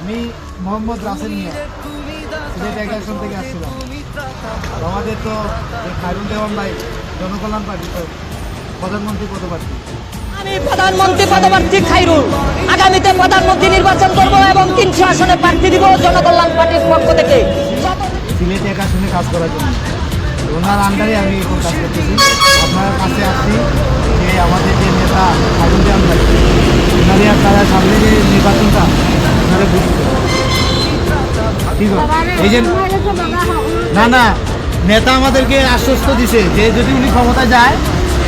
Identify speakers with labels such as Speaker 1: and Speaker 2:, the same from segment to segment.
Speaker 1: আমি মোহাম্মদ রাসেল মিয়া। সিলেট এগারোশন থেকে আসছিলাম। আমাদের তো এই খায়রুল দেওয়ান ভাই জনকল্যাণ পার্টি তো প্রধানমন্ত্রী পদপ্রার্থী।
Speaker 2: আমি প্রধানমন্ত্রী পদপ্রার্থী খাইরুল আগামীতে প্রধানমন্ত্রী নির্বাচন করব এবং তিনশো আসনে প্রার্থী দিব জনকল্যাণ পার্টির পক্ষ থেকে।
Speaker 1: সিলেট একাশনে কাজ করার জন্য। ওনার আন্ডারে আমি এখন কাজ করতেছি। আপনার খায়রুল দেওয়ান ভাই ওনারে আর তারা সামনে যে নির্বাচনটা ঠিক এই যে না না, নেতা আমাদেরকে আশ্বস্ত দিছে যে যদি উনি ক্ষমতায় যায়,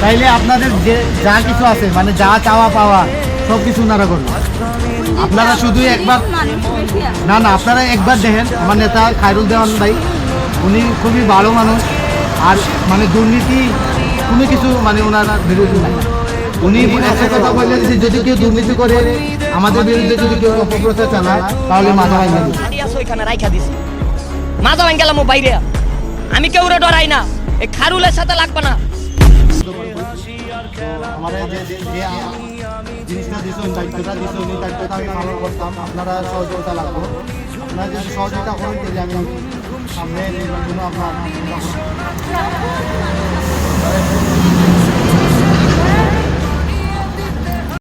Speaker 1: তাইলে আপনাদের যে যা কিছু আছে মানে যা চাওয়া পাওয়া, সব কিছু ওনারা করবে। আপনারা শুধু একবার না না, আপনারা একবার দেখেন, আমার নেতা খায়রুল দেওয়ান ভাই, উনি খুবই ভালো মানুষ। আর মানে দুর্নীতি কোনো কিছু মানে ওনারা বিরোধী নাই। উনি একটা কথা বললেন যে যদি কেউ দুর্নীতি করে আমাদের বিরুদ্ধে যদি কেউ অপপ্রচার চালায় তাহলে মাথা
Speaker 2: ওইখানে রাইখা দিছি। মাজা ভাঙ গেলাম বাইরে। আমি কেউ ডরাই না। এই খারুলের সাথে লাগবে না।
Speaker 1: আমার যে যে জিনিসটা দিয়েছেন দায়িত্বটা দিয়েছেন উনি দায়িত্বটা আমি পালন করতাম। আপনারা সহযোগিতা লাগবো। আপনারা যদি সহযোগিতা করেন তাহলে আমি সামনে নির্বাচনে আপনার